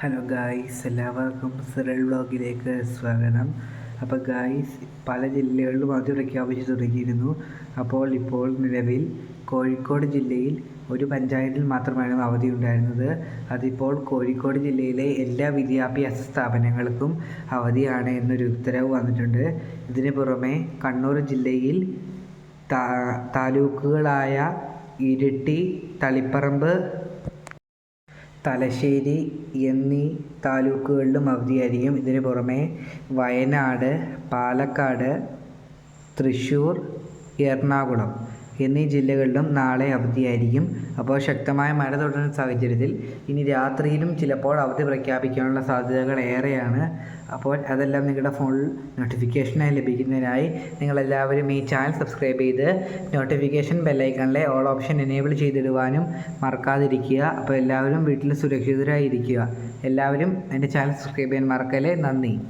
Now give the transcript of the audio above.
Hello guys എല്ലാവർക്കും സിറൽ വ്ളോഗിലേക്ക് സ്വാഗതം. അപ്പോൾ ഗായ്സ് പല ജില്ലകളിലും അവധി പ്രഖ്യാപിച്ചു തുടങ്ങിയിരുന്നു അപ്പോൾ ഇപ്പോൾ നിലവിൽ കോഴിക്കോട് ജില്ലയിൽ ഒരു പഞ്ചായത്തിൽ മാത്രമാണ് അവധി ഉണ്ടായിരുന്നത്. അതിപ്പോൾ കോഴിക്കോട് ജില്ലയിലെ എല്ലാ വിദ്യാഭ്യാസ സ്ഥാപനങ്ങൾക്കും അവധിയാണ് എന്നൊരു ഉത്തരവ് വന്നിട്ടുണ്ട്. ഇതിന് പുറമെ കണ്ണൂർ ജില്ലയിൽ താലൂക്കുകളായ ഇരിട്ടി തളിപ്പറമ്പ് തലശ്ശേരി എന്നീ താലൂക്കുകളിലും അവധിയായിരിക്കും. ഇതിന് പുറമെ വയനാട് പാലക്കാട് തൃശ്ശൂർ എറണാകുളം. എന്നീ ജില്ലകളിലും നാളെ അവധിയായിരിക്കും. അപ്പോൾ ശക്തമായ മഴ തുടരുന്ന സാഹചര്യത്തിൽ ഇനി രാത്രിയിലും ചിലപ്പോൾ അവധി പ്രഖ്യാപിക്കാനുള്ള സാധ്യതകൾ ഏറെയാണ്. അപ്പോൾ അതെല്ലാം നിങ്ങളുടെ ഫോണിൽ നോട്ടിഫിക്കേഷനായി ലഭിക്കുന്നതിനായി നിങ്ങളെല്ലാവരും ഈ ചാനൽ സബ്സ്ക്രൈബ് ചെയ്ത് നോട്ടിഫിക്കേഷൻ ബെല്ലൈക്കണിലെ ഓൾ ഓപ്ഷൻ എനേബിൾ ചെയ്തിടുവാനും മറക്കാതിരിക്കുക. അപ്പോൾ എല്ലാവരും വീട്ടിൽ സുരക്ഷിതരായിരിക്കുക. എല്ലാവരും എന്റെ ചാനൽ സബ്സ്ക്രൈബ് ചെയ്യാൻ മറക്കല്ലേ? നന്ദി.